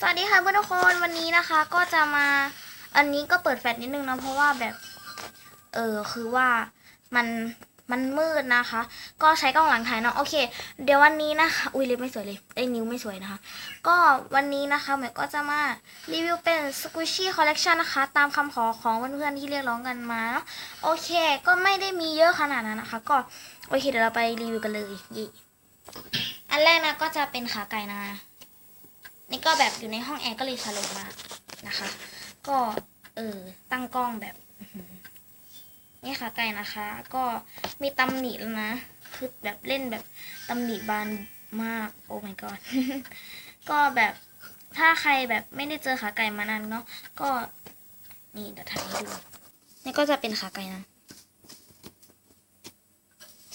สวัสดีค่ะเพื่อนทุกคนวันนี้นะคะก็จะมาอันนี้ก็เปิดแฟลชนิดนึงนะเพราะว่าแบบเออคือว่ามันมันมืดนะคะ ก็ใช้กล้องหลังถ่ายเนาะโอเค เดี๋ยววันนี้นะคะอุ้ยเล็บไม่สวยเลยไอ้นิ้วไม่สวยนะคะ ก็วันนี้นะคะเหมยก็จะมารีวิวเป็น Squishy Collection นะคะ ตามคำขอของเพื่อนๆที่เรียกร้องกันมาเนาะโอเค ก็ไม่ได้มีเยอะขนาดนั้นนะคะ ก็โอเคเดี๋ยวเราไปรีวิวกันเลยยี่อันแรกนะก็จะเป็นขาไก่นะ นี่ก็แบบอยู่ในห้องแอร์ก็เลยสโลว์มากนะคะ ก็เออตั้งกล้องแบบนี่ค่ะไก่นะคะ ก็มีตำหนิแล้วนะ คือแบบเล่นแบบตำหนิบานมากโอ้ my god ก็แบบถ้าใครแบบไม่ได้เจอขาไก่มานานเนาะก็นี่เดี๋ยวถ่ายให้ดูนี่ก็จะเป็นขาไก่นะ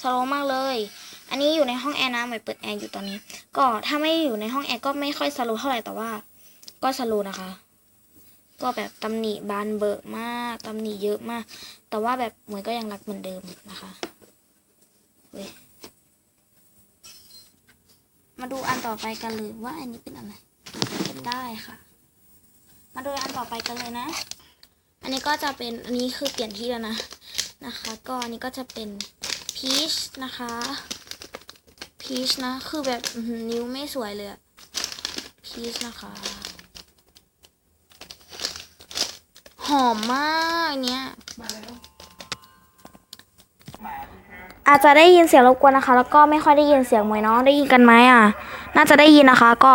สโลมากเลย อันนี้อยู่ในห้องแอร์นะหมายเปิดแอร์อยู่ตอนนี้ ก็ถ้าไม่อยู่ในห้องแอร์ก็ไม่ค่อยสโลว์เท่าไหร่แต่ว่า ก็สโลว์นะคะ ก็แบบตำหนิบานเบิกมากตำหนิเยอะมาก แต่ว่าแบบเหมือนก็ยังรักเหมือนเดิมนะคะเว้ยมาดูอันต่อไปกันเลยว่าอันนี้เป็นอะไรเป็นได้ค่ะ มาดูอันต่อไปกันเลยนะ อันนี้ก็จะเป็นอันนี้คือเปลี่ยนที่แล้วนะนะคะ ก็อันนี้ก็จะเป็นพีชนะคะ พีชนะ คือแบบอื้อหือนิ้วไม่สวยเลยอะพีชนะคะ หอมมากเนี้ยอาจจะได้ยินเสียงรบกวนนะคะ แล้วก็ไม่ค่อยได้ยินเสียงมวยเนาะได้ยินกันไหมอะ น่าจะได้ยินนะคะ ก็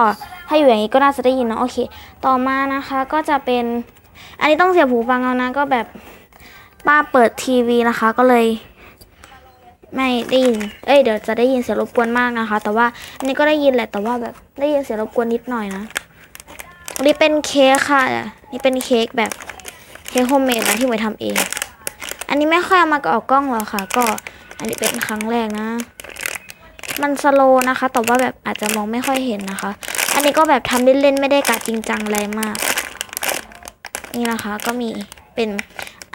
ถ้าอยู่อย่างนี้ก็น่าจะได้ยินเนาะโอเค ต่อมานะคะก็จะเป็น อันนี้ต้องเสียบหูฟังเอานะ ก็แบบป้าเปิดทีวีนะคะ ก็เลย ไม่ได้ยิน เอ้ยเดี๋ยวจะได้ยินเสียงรบกวนมากนะคะ แต่ว่าอันนี้ก็ได้ยินแหละ แต่ว่าแบบได้ยินเสียงรบกวนนิดหน่อยนะอันนี้เป็นเค้กค่ะ นี่เป็นเค้กแบบเค้กโฮมเมดนะที่ไว้ทำเอง อันนี้ไม่ค่อยเอามาออกกล้องหรอกค่ะ ก็อันนี้เป็นครั้งแรกนะ มันสโลนะคะ แต่ว่าแบบอาจจะมองไม่ค่อยเห็นนะคะ อันนี้ก็แบบทำเล่นๆไม่ได้กะจริงจังอะไรมาก นี่นะคะก็มีเป็น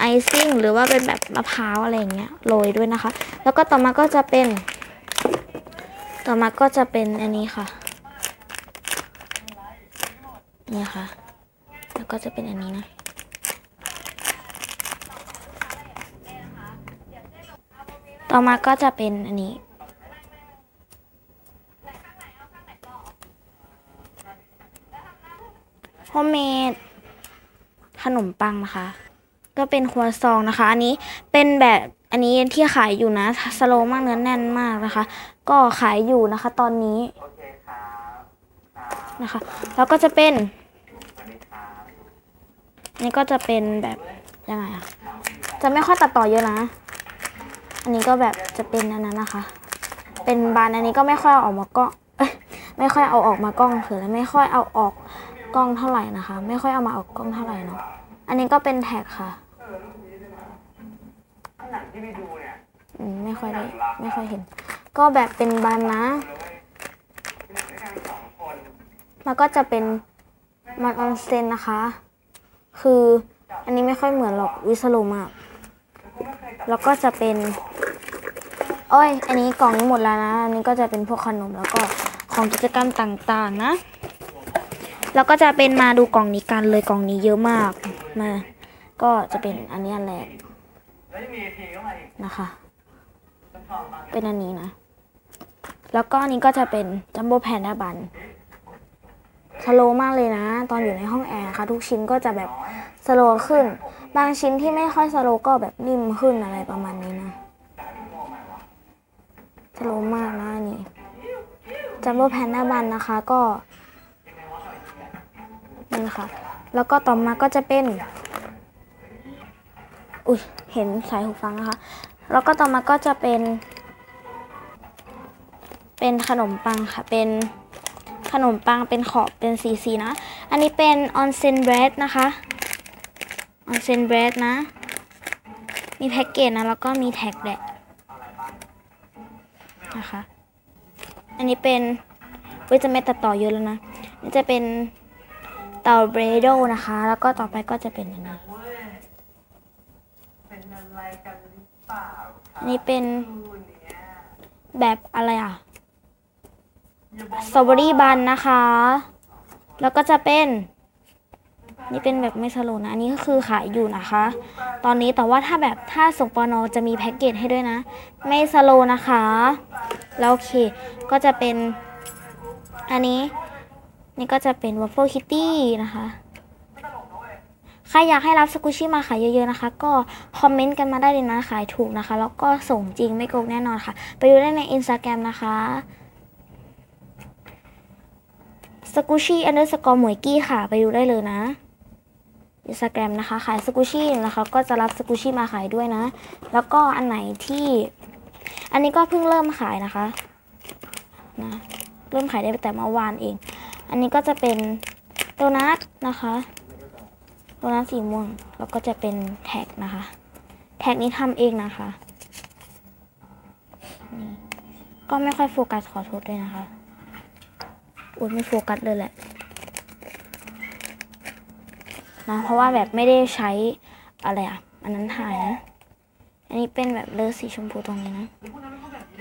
ไอซิ่งหรือว่าเป็นแบบมะพร้าวอะไรอย่างเงี้ยโรยด้วยนะคะ แล้วก็ต่อมาก็จะเป็น ต่อมาก็จะเป็นอันนี้ค่ะเนี่ยค่ะ แล้วก็จะเป็นอันนี้นะต่อมาก็จะเป็นอันนี้ โฮมเมดขนมปังนะคะ ก็เป็นครัวซองนะคะ อันนี้เป็นแบบอันนี้ที่ขายอยู่นะ สโลว์มากเนื้อแน่นมากนะคะ ก็ขายอยู่นะคะ ตอนนี้นะคะ แล้วก็จะเป็นอันนี้ก็จะเป็นแบบยังไงอะจะไม่ค่อยตัดต่อเยอะนะ อันนี้ก็แบบจะเป็นอันนั้นนะคะ เป็นบานอันนี้ก็ไม่ค่อยเอาออกมากล้องไม่ค่อยเอาออกมากล้องคือไม่ค่อยเอาออกกล้องเท่าไหร่นะคะ ไม่ค่อยเอามาออกกล้องเท่าไหร่เนาะ อันนี้ก็เป็นแท็กค่ะหนังที่ไปดูเนี่ยอืมไม่ค่อยได้ไม่ค่อยเห็น ก็แบบเป็นบานนะด้วยกันสองคนแล้วก็จะเป็นมันออนเซนนะคะ คืออันนี้ไม่ค่อยเหมือนหรอกวิสโลมาก แล้วก็จะเป็นโอ้ย อันนี้กล่องนี้หมดแล้วนะ อันนี้ก็จะเป็นพวกขนมแล้วก็ของกิจกรรมต่างๆนะ แล้วก็จะเป็นมาดูกล่องนี้กันเลยกล่องนี้เยอะมาก มา ก็จะเป็นอันนี้อันแรกแล้วจะนะคะ เป็นอันนี้นะ แล้วก็นี้ก็จะเป็นจัมโบ้แพนด้าบันสโลมากเลยนะ ตอนอยู่ในห้องแอร์นะคะทุกชิ้นก็จะแบบสโลขึ้น บางชิ้นที่ไม่ค่อยสโลก็แบบนิ่มขึ้นอะไรประมาณนี้นะสโลมากนะนนี่จัมโบ้แพนด้าบันนะคะก็นี่ค่ะ แล้วก็ต่อมาก็จะเป็น อุ้ยเห็นสายหูฟังนะคะ แล้วก็ต่อมาก็จะเป็น เป็นขนมปังค่ะ เป็นขนมปังเป็นขอบเป็นสีสีๆนะ อันนี้เป็นออนเซนเบรดนะคะออนเซนเบรดนะ มีแพ็กเกจนะ แล้วก็มีแท็กแหละนะคะ อันนี้เป็นเว้ยจะไม่ตัดต่อเยอะแล้วนะนี่จะเป็น ตาเบรโดนะคะ แล้วก็ต่อไปก็จะเป็นอันนี้เป็นอะไรกันหรือเปล่าอันนี้เป็นดูเนี่ยแบบอะไรอะอย่าบอกสตรอเบอรี่บันนะคะ แล้วก็จะเป็นนี่เป็นแบบไม่สโลว์นะ อันนี้ก็คือขายอยู่นะคะ ตอนนี้แต่ว่าถ้าแบบถ้าส่งปอนอจะมีแพ็กเกจให้ด้วยนะ ไม่สโลว์นะคะ แล้วโอเค ก็จะเป็น อันนี้ นี่ก็จะเป็น Waffle Kitty นะคะ ใครอยากให้รับสกุชี่มาขายเยอะๆนะคะ ก็คอมเมนต์กันมาได้เลยนะขายถูกนะคะ แล้วก็ส่งจริงไม่โกงแน่นอนค่ะ ไปดูได้ใน Instagram นะคะสกุชี่อันเดอร์สกอร์หมวยกี้ค่ะ ไปดูได้เลยนะ Instagram นะคะ ขายสกุชี่นะคะก็จะรับสกุชี่มาขายด้วยนะ แล้วก็อันไหนที่ อันนี้ก็เพิ่งเริ่มขายนะคะนะเริ่มขายได้แต่เมื่อวานเอง อันนี้ก็จะเป็นโดนัทนะคะโดนัทสีม่วงแล้วก็จะเป็นแท็กนะคะ แท็กนี้ทำเองนะคะนี่ก็ไม่ค่อยโฟกัสขอโทษด้วยนะคะอุ้ยไม่โฟกัสเลยแหละนะเพราะว่าแบบไม่ได้ใช้อะไรอะ อันนั้นถ่ายนะอันนี้เป็นแบบเลอสีชมพูตรงนี้นะ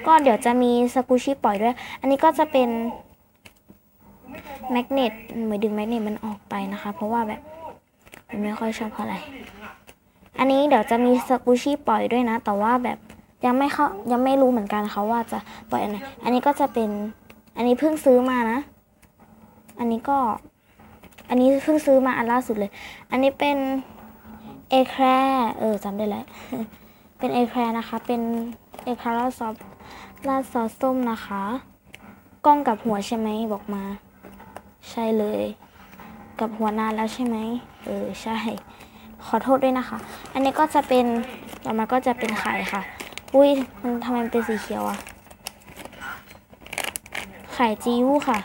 ก็เดี๋ยวจะมีสกูชี่ปล่อยด้วย อันนี้ก็จะเป็น แมกเนตเหมือนดึงแมกเนตมันออกไปนะคะ เพราะว่าแบบมันไม่ค่อยชอบเท่าไหร่อันนี้เดี๋ยวจะมีสกูชี่ปล่อยด้วยนะ แต่ว่าแบบยังไม่เข้ายังไม่รู้เหมือนกันค่ะว่าจะปล่อยอันไหนอันนี้ก็จะเป็นอันนี้เพิ่งซื้อมานะ อันนี้ก็ อันนี้เพิ่งซื้อมาอันล่าสุดเลย อันนี้เป็นเอแครเออจำได้แล้วเป็นเอแครนะคะ เป็นเอแครราดซอสราดซอสส้มนะคะ กล้องกับหัวใช่ไหมบอกมา ใช่เลย กับหัวนาแล้วใช่ไหมเออใช่ ขอโทษด้วยนะคะ อันนี้ก็จะเป็นต่อมาก็จะเป็นไข่ค่ะ อุ้ยมันทำไมมันเป็นสีเขียวอะไข่จีวูค่ะ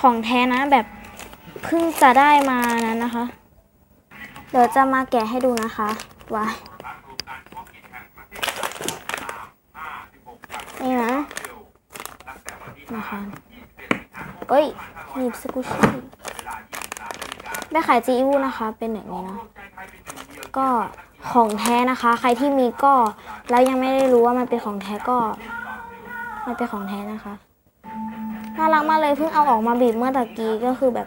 ของแท้นะแบบเพิ่งจะได้มานั้นนะคะ เดี๋ยวจะมาแกะให้ดูนะคะว้ายนี่นะนะคะเอ้ย หนีบสกุชี่ได้ขายจีอูนะคะเป็นอย่างนี้นะก็ของแท้นะคะ ใครที่มีก็แล้วยังไม่ได้รู้ว่ามันเป็นของแท้ก็ มันเป็นของแท้นะคะน่ารักมากเลยเพิ่งเอาออกมาบีบเมื่อตะกี้ก็คือแบบ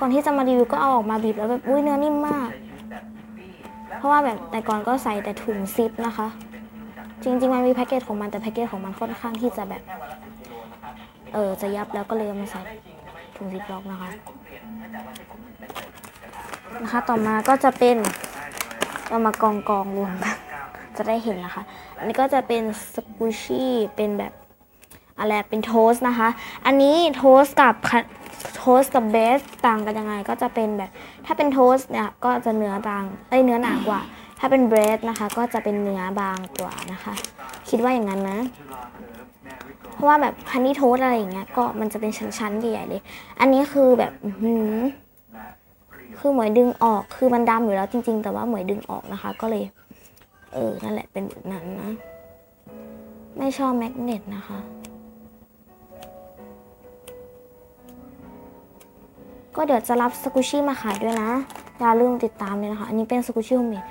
ก่อนที่จะมารีวิวก็เอาออกมาบีบแล้วแบบอุ้ยเนื้อนิ่มมาก เพราะว่าแบบแต่ก่อนก็ใส่แต่ถุงซิปนะคะ จริง ๆ มันมีแพ็กเกจของมันแต่แพ็กเกจของมันค่อนข้างที่จะแบบ เออจะยับแล้วก็เลยมาใส่ ถุงซิปล็อกนะคะนะคะต่อมาก็จะเป็นเอามากองกองรวมกันจะได้เห็นนะคะ อันนี้ก็จะเป็นสกูชี่เป็นแบบอะไรเป็นโทสนะคะ อันนี้โทสกับคัโทสกับเบสต่างกันยังไงก็จะเป็นแบบ ถ้าเป็นโทสเนี่ยก็จะเนื้อบางเอ้ยเนื้อหนากว่า ถ้าเป็นเบสนะคะ ก็จะเป็นเนื้อบางกว่านะคะ คิดว่าอย่างนั้นนะ ราะว่าแบบฮันนี่โทสอะไรอย่างเงี้ยก็มันจะเป็นชั้นๆใหญ่ๆเลย อันนี้คือแบบหือคือหมวยดึงออกคือมันดำอยู่แล้วจริง ๆ แต่ว่าหมวยดึงออกนะคะ ก็เลย เออนั่นแหละเป็นแบบนั้นนะ ไม่ชอบแมกเนตนะคะก็เดี๋ยวจะรับสกุชี่มาขายด้วยนะ อย่าลืมติดตามเลยนะคะ อันนี้เป็นสกุชี่โฮมเมด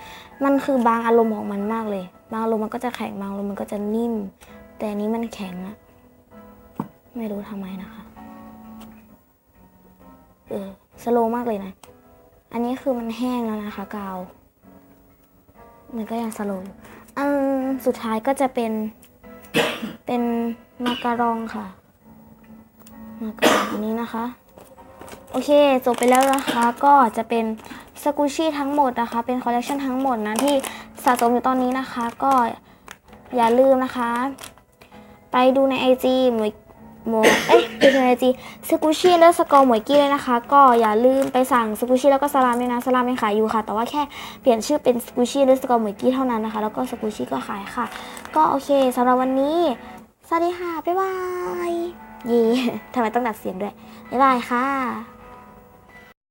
มันคือบางอารมณ์ของมันมากเลย บางอารมณ์มันก็จะแข็ง บางอารมณ์มันก็จะนิ่ม แต่อันนี้มันแข็งอะ ไม่รู้ทำไมนะคะ เออ สโลมากเลยนะ อันนี้คือมันแห้งแล้วนะคะกาว มันก็ยังสโลอยู่อันสุดท้ายก็จะเป็น เป็นมาการองค่ะ มาการองอันนี้นะคะ โอเค จบไปแล้วนะคะ ก็จะเป็นสกูชี่ทั้งหมดนะคะ เป็นคอลเลคชันทั้งหมดนะที่สะสมอยู่ตอนนี้นะคะ ก็อย่าลืมนะคะ ไปดูใน IG หมวย หมเอ้ยเปดูใน IG สกูชี่และสกอร์หมวยกี้เลยนะคะ ก็อย่าลืมไปสั่งสกูชี่แล้วก็สลามด้วยนะสลามยังขายอยู่ค่ะ แต่ว่าแค่เปลี่ยนชื่อเป็นสกูชี่และสกอร์หมวยกี้เท่านั้นนะคะ แล้วก็สกูชี่ก็ขายค่ะ ก็โอเคสำหรับวันนี้ สวัสดีค่ะ บ๊ายบายยีทำไมต้องดัดเสียงด้วย บ๊ายบายค่ะ